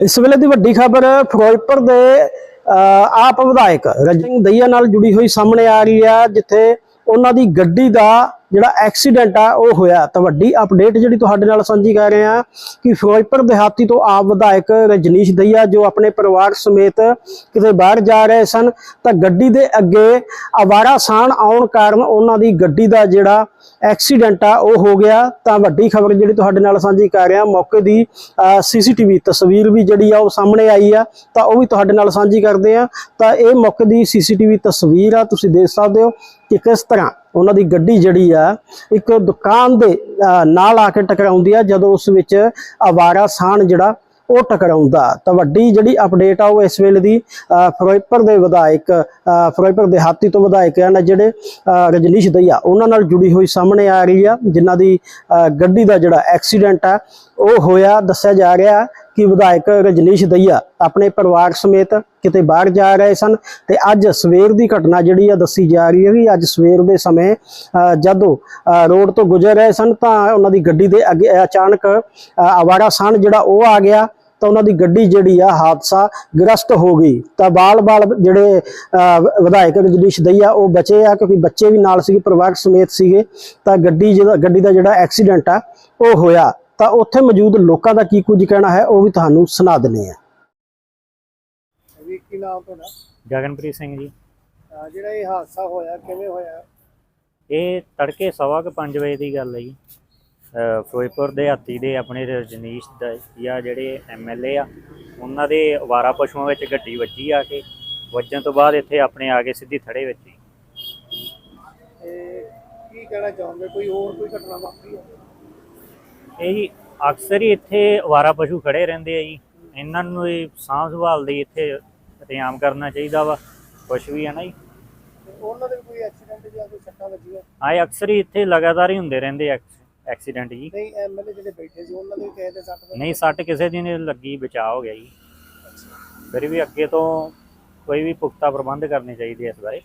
ਇਸ ਵੇਲੇ ਦੀ ਵੱਡੀ ਖਬਰ ਫਿਰੋਜ਼ਪੁਰ ਦੇ ਆਪ ਵਿਧਾਇਕ ਰਜਿੰਗ ਦਈਆ ਨਾਲ ਜੁੜੀ ਹੋਈ ਸਾਹਮਣੇ ਆ ਰਹੀ ਆ ਜਿੱਥੇ ਉਹਨਾਂ ਦੀ ਗੱਡੀ ਦਾ ਜਿਹੜਾ ਐਕਸੀਡੈਂਟ ਆ, ਉਹ ਹੋਇਆ। ਤਾਂ ਵੱਡੀ ਅਪਡੇਟ ਜਿਹੜੀ ਤੁਹਾਡੇ ਨਾਲ ਸਾਂਝੀ ਕਰ ਰਹੇ ਆ ਕਿ ਫਿਰੋਜ਼ਪੁਰ ਦਿਹਾਤੀ ਤੋਂ ਆਪ ਵਿਧਾਇਕ ਰਜਨੀਸ਼ ਦਈਆ, ਜੋ ਆਪਣੇ ਪਰਿਵਾਰ ਸਮੇਤ ਕਿਤੇ ਬਾਹਰ ਜਾ ਰਹੇ ਸਨ, ਤਾਂ ਗੱਡੀ ਦੇ ਅੱਗੇ ਅਵਾਰਾ ਸਾਣ ਆਉਣ ਕਾਰਨ ਉਹਨਾਂ ਦੀ ਗੱਡੀ ਦਾ ਜਿਹੜਾ ਐਕਸੀਡੈਂਟ ਆ, ਉਹ ਹੋ ਗਿਆ। ਤਾਂ ਵੱਡੀ ਖਬਰ ਜਿਹੜੀ ਤੁਹਾਡੇ ਨਾਲ ਸਾਂਝੀ ਕਰ ਰਿਹਾ, ਮੌਕੇ ਦੀ ਸੀਸੀਟੀਵੀ ਤਸਵੀਰ ਵੀ ਜਿਹੜੀ ਆ, ਉਹ ਸਾਹਮਣੇ ਆਈ ਆ। ਤਾਂ ਉਹ ਵੀ ਤੁਹਾਡੇ ਨਾਲ ਸਾਂਝੀ ਕਰਦੇ ਆ ਤਾਂ ਇਹ ਮੌਕੇ ਦੀ ਸੀਸੀਟੀਵੀ ਤਸਵੀਰ ਆ, ਤੁਸੀਂ ਦੇਖ ਸਕਦੇ ਹੋ ਕਿ ਕਿਸ ਤਰ੍ਹਾਂ ਉਹਨਾਂ ਦੀ ਗੱਡੀ ਜਿਹੜੀ ਆ, ਇੱਕ ਦੁਕਾਨ ਦੇ ਨਾਲ ਆ ਕੇ ਟਕਰਾਉਂਦੀ ਆ, ਜਦੋਂ ਉਸ ਵਿੱਚ ਅਵਾਰਾ ਸਾਣ ਜਿਹੜਾ, ਉਹ ਟਕਰਾਉਂਦਾ। ਤਾਂ ਵੱਡੀ ਜਿਹੜੀ ਅਪਡੇਟ ਆ, ਉਹ ਇਸ ਵੇਲੇ ਦੀ ਫਿਰੋਜ਼ਪੁਰ ਦੇ ਵਿਧਾਇਕ ਫਿਰੋਜ਼ਪੁਰ ਦੇਹਾਤੀ ਤੋਂ ਵਿਧਾਇਕ ਹਨ ਜਿਹੜੇ ਰਜਨੀਸ਼ ਦਈਆ, ਉਹਨਾਂ ਨਾਲ ਜੁੜੀ ਹੋਈ ਸਾਹਮਣੇ ਆ ਰਹੀ ਆ, ਜਿਨ੍ਹਾਂ ਦੀ ਗੱਡੀ ਦਾ ਜਿਹੜਾ ਐਕਸੀਡੈਂਟ ਆ, ਉਹ ਹੋਇਆ, ਦੱਸਿਆ ਜਾ ਰਿਹਾ ਕਿ ਵਿਧਾਇਕ ਰਜਨੀਸ਼ ਦਈਆ ਆਪਣੇ ਪਰਿਵਾਰ ਸਮੇਤ ਕਿਤੇ ਬਾਹਰ ਜਾ ਰਹੇ ਸਨ ਤੇ ਅੱਜ ਸਵੇਰ ਦੀ ਘਟਨਾ ਜਿਹੜੀ ਆ ਦੱਸੀ ਜਾ ਰਹੀ ਹੈ ਕਿ ਅੱਜ ਸਵੇਰ ਦੇ ਸਮੇਂ ਅਹ, ਜਦੋਂ ਅਹ, ਰੋਡ ਤੋਂ ਗੁਜ਼ਰ ਰਹੇ ਸਨ ਤਾਂ ਉਹਨਾਂ ਦੀ ਗੱਡੀ ਦੇ ਅੱਗੇ ਅਚਾਨਕ ਅਹ, ਅਵਾਰਾ ਸਾਨ ਜਿਹੜਾ ਉਹ ਆ ਗਿਆ ਤਾਂ ਉਹਨਾਂ ਦੀ ਗੱਡੀ ਜਿਹੜੀ ਆ ਹਾਦਸਾ ਗ੍ਰਸਤ ਹੋ ਗਈ। ਤਾਂ ਬਾਲ-ਬਾਲ ਜਿਹੜੇ ਅਹ, ਵਿਧਾਇਕ ਰਜਨੀਸ਼ ਦਈਆ ਉਹ ਬਚੇ ਆ ਕਿਉਂਕਿ ਬੱਚੇ ਵੀ ਨਾਲ ਸੀਗੇ ਪਰਿਵਾਰ ਸਮੇਤ ਸੀਗੇ ਤਾਂ ਗੱਡੀ ਜਿਹੜਾ ਗੱਡੀ ਦਾ ਜਿਹੜਾ ਐਕਸੀਡੈਂਟ ਆ ਉਹ ਹੋਇਆ। ਤਾਂ ਉੱਥੇ ਮੌਜੂਦ ਲੋਕਾਂ ਦਾ ਕੀ ਕੁਝ ਕਹਿਣਾ ਹੈ ਉਹ ਵੀ ਤੁਹਾਨੂੰ ਸੁਣਾ ਦਿੰਦੇ ਆ ਵੀ ਕੀ ਨਾਮ ਤੁਹਾਡਾ? ਗਗਨਪ੍ਰੀਤ ਸਿੰਘ ਜੀ। ਅਹ ਜਿਹੜਾ ਇਹ ਹਾਦਸਾ ਹੋਇਆ ਕਿਵੇਂ ਹੋਇਆ? ਇਹ ਤੜਕੇ ਸਵਾ ਕੁ ਪੰਜ ਵਜੇ ਦੀ ਗੱਲ ਹੈ ਜੀ। ਫਿਰੋਜ਼ਪੁਰ ਦੇ ਹਾਤੀ ਦੇ ਆਪਣੇ ਰਜਨੀਸ਼ ਦਾ ਜਾਂ ਜਿਹੜੇ ਐਮਐਲਏ ਆ ਉਹਨਾਂ ਦੇ ਅਵਾਰਾ ਪਸ਼ੂਆਂ ਵਿੱਚ ਗੱਡੀ ਵੱਜੀ ਆ ਕੇ। ਵੱਜਣ ਤੋਂ ਬਾਅਦ ਇੱਥੇ ਆਪਣੇ ਆ ਕੇ ਸਿੱਧੀ ਥੜੇ ਵਿੱਚ ਕੀ ਕਹਿਣਾ ਚਾਹੁੰਦੇ ਕੋਈ ਹੋਰ ਕੋਈ ਘਟਨਾ ਵਾਪਰੀ ਹੈ ਇਹ ਜੀ ਅਕਸਰ ਹੀ ਇੱਥੇ ਅਵਾਰਾ ਪਸ਼ੂ ਖੜੇ ਰਹਿੰਦੇ ਆ ਜੀ। ਇਹਨਾਂ ਨੂੰ ਹੀ ਸਾਂਭ ਸੰਭਾਲ ਲਈ ਇੱਥੇ ਇੰਤਜ਼ਾਮ ਕਰਨਾ ਚਾਹੀਦਾ ਵਾ ਕੁਛ ਵੀ ਹੈ ਨਾ ਜੀ। ਤੇ ਉਹਨਾਂ ਦੇ ਕੋਈ ਐਕਸੀਡੈਂਟ ਜਾਂ ਕੋਈ ਸੱਟਾਂ ਵੱਜੀਆਂ? ਆਏ ਅਕਸਰ ਹੀ ਇੱਥੇ ਲਗਾਤਾਰ ਹੀ ਹੁੰਦੇ ਰਹਿੰਦੇ ਐਕਸੀਡੈਂਟ ਜੀ। ਨਹੀਂ ਐਮਐਲਏ ਜਿਹੜੇ ਬੈਠੇ ਸੀ ਉਹਨਾਂ ਦੇ ਕਿਸੇ ਦੇ ਸੱਟ? ਨਹੀਂ ਸੱਟ ਕਿਸੇ ਦੀ ਨਹੀਂ ਲੱਗੀ ਬਚਾਅ ਹੋ ਗਿਆ ਜੀ। ਫਿਰ ਵੀ ਅੱਗੇ ਤੋਂ ਕੋਈ ਵੀ ਪੁਖਤਾ ਪ੍ਰਬੰਧ ਕਰਨੇ ਚਾਹੀਦੇ ਇਸ ਬਾਰੇ।